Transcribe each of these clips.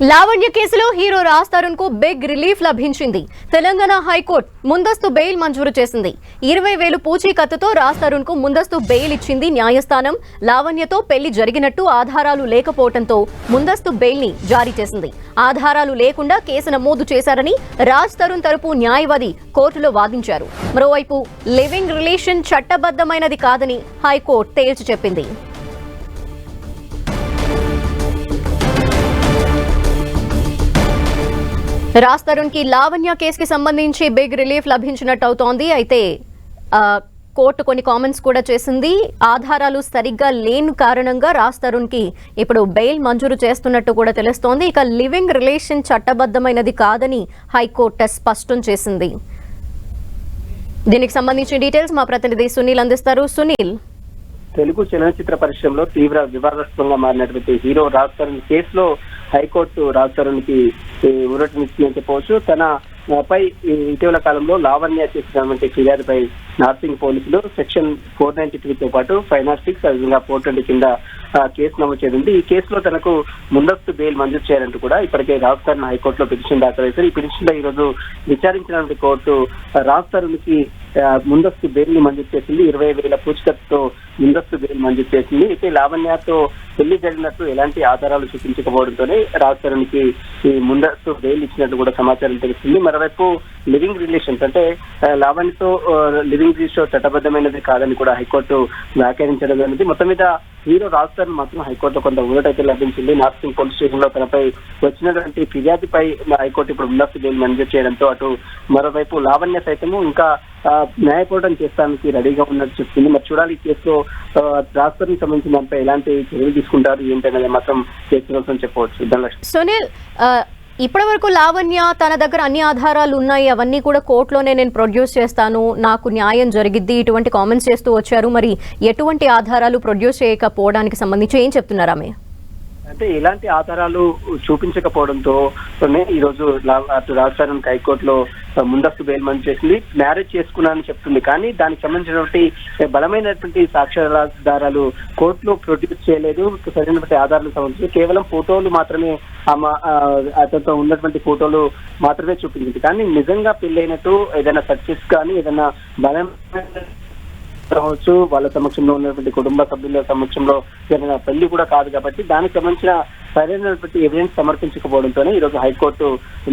లావణ్య కేసులో హీరో రాజ్ తరుణ్కు big relief లభించింది. తెలంగాణ హైకోర్టు ముందస్తు బెయిల్ మంజూరు చేసింది. ఇరవై వేలు పూచీకత్తుతో రాజ్ తరుణ్కు ముందస్తు బెయిల్ ఇచ్చింది న్యాయస్థానం. లావణ్యతో పెళ్ళి జరిగినట్టు ఆధారాలు లేకపోవడంతో ముందస్తు బెయిల్ని జారీ చేసింది. ఆధారాలు లేకుండా కేసు నమోదు చేశారని రాజ్ తరుణ్ తరపు న్యాయవాది కోర్టులో వాదించారు. మరోవైపు లివింగ్ రిలేషన్ చట్టబద్ధమైనది కాదని హైకోర్టు తేల్చి చెప్పింది. రాజ్ తరుణ్కి లావణ్య కేసుకి సంబంధించి బిగ్ రిలీఫ్ లభించినట్టు అవుతోంది అయితే కోర్టు కొన్ని కామెంట్స్ కూడా చేసింది. ఆధారాలు సరిగ్గా లేని కారణంగా రాజ్ తరుణ్కి ఇప్పుడు బెయిల్ మంజూరు చేస్తున్నట్టు కూడా తెలుస్తోంది. ఇక లివింగ్ రిలేషన్ చట్టబద్ధమైనది కాదని హైకోర్టు స్పష్టం చేసింది. దీనికి సంబంధించిన డీటెయిల్స్ మా ప్రతినిధి సునీల్ అందిస్తారు. సునీల్ తెలుగు చలనచిత్ర పరిశ్రమలో తీవ్ర వివాదాస్పదంగా మారినటువంటి హీరో రాజ్ తరుణ్ కేసులో హైకోర్టు రాజ్ తరుణ్కి ఊరటనిచ్చిందని చెప్పవచ్చు. తన పై ఇటీవల కాలంలో లావణ్య చేసినటువంటి ఫిర్యాదుపై నార్సింగ్ పోలీసులు సెక్షన్ ఫోర్ నైన్టీ తో పాటు ఫైవ్ నాట్ సిక్స్ అదేవిధంగా ఫోర్ ట్వంటీ కింద కేసు నమోదు చేయనుంది ఈ కేసులో తనకు ముందస్తు బెయిల్ మంజూరు చేయాలంటూ కూడా ఇప్పటికే రాజ్ తరుణ్ హైకోర్టులో పిటిషన్ దాఖలు చేశారు ఈ పిటిషన్లో ఈ రోజు విచారించినటువంటి కోర్టు రాజ్ తరుణ్కి ముందస్తు బెయిల్ని మంజూరు చేసింది. ఇరవై వేల పూచికత్తుతో ముందస్తు బెయిల్ మంజూరు చేసింది. అయితే లావణ్యతో పెళ్ళి జరిగినట్టు ఎలాంటి ఆధారాలు చూపించకపోవడంతోనే రాజ్ తరుణ్కి ఈ ముందస్తు బెయిల్ ఇచ్చినట్టు కూడా సమాచారం తెలుస్తుంది. మరోవైపు లివింగ్ రిలేషన్స్ అంటే లావణ్యతో లివింగ్ రిలేషన్ చట్టబద్ధమైనది కాదని కూడా హైకోర్టు వ్యాఖ్యానించడం జరిగింది. మొత్తం మీద హీరో రాజ్ తరుణ్ మాత్రం హైకోర్టులో కొంత ఊరటైతే లభించింది. నార్సింగ్ పోలీస్ స్టేషన్లో తనపై వచ్చినటువంటి ఫిర్యాదుపై హైకోర్టు ఇప్పుడు ముందస్తు బెయిల్ మంజూరు చేయడంతో అటు మరోవైపు లావణ్య సైతము ఇంకా ఆ, చేస్తానికి రెడీగా ఉన్నట్టు చెప్తుంది. మరి చూడాలి ఈ కేసులో రాజ్ తరుణ్ సంబంధించిన దానిపై ఎలాంటి చర్యలు తీసుకుంటారు ఏంటనేది మాత్రం చేస్తున్నట్టు చెప్పవచ్చు. సునీల్ ఆ, ఇప్పటివరకు లావణ్య తన దగ్గర అన్ని ఆధారాలు ఉన్నాయి. అవన్నీ కూడా కోర్టులోనే నేను ప్రొడ్యూస్ చేస్తాను. నాకు న్యాయం జరిగిద్ది. ఇటువంటి కామెంట్స్ చేస్తూ వచ్చారు. మరి ఎటువంటి ఆధారాలు ప్రొడ్యూస్ చేయకపోవడానికి సంబంధించి ఏం చెప్తున్నారు ఆమె అంటే ఎలాంటి ఆధారాలు చూపించకపోవడంతో ఈ రోజు రాజస్థాన్ హైకోర్టులో ముందస్తు బెయిల్ మంజూరు చేసింది. మ్యారేజ్ చేసుకున్నానని చెప్తుంది. కానీ దానికి సంబంధించినటువంటి బలమైనటువంటి సాక్ష్యాధారాలు కోర్టులో ప్రొడ్యూస్ చేయలేదు. సరైనటువంటి ఆధారాలకు సంబంధించి కేవలం ఫోటోలు మాత్రమే ఆమె అతనితో ఉన్నటువంటి ఫోటోలు మాత్రమే చూపించింది. కానీ నిజంగా పెళ్ళైనట్టు ఏదైనా సక్సెస్ కానీ ఏదైనా బలమైన కావచ్చు వాళ్ళ సమక్షంలో ఉన్నటువంటి కుటుంబ సభ్యుల సమక్షంలో జరిగిన పెళ్ళి కూడా కాదు కాబట్టి దానికి సంబంధించిన సరైనటువంటి ఎవిడెన్స్ సమర్పించకపోవడంతోనే ఈ రోజు హైకోర్టు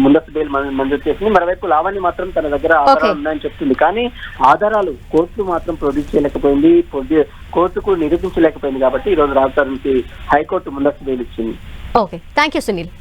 ముందస్తు బెయిల్ మంజూరు చేసింది. మరోవైపు లావణ్య మాత్రం తన దగ్గర ఆధారాలు ఉన్నాయని చెప్తుంది. కానీ ఆధారాలు కోర్టు మాత్రం ప్రొడ్యూస్ చేయలేకపోయింది. కోర్టుకు నిరూపించలేకపోయింది కాబట్టి ఈ రోజు రాజధానికి హైకోర్టు ముందస్తు బెయిల్ ఇచ్చింది. ఓకే. Thank you Sunil.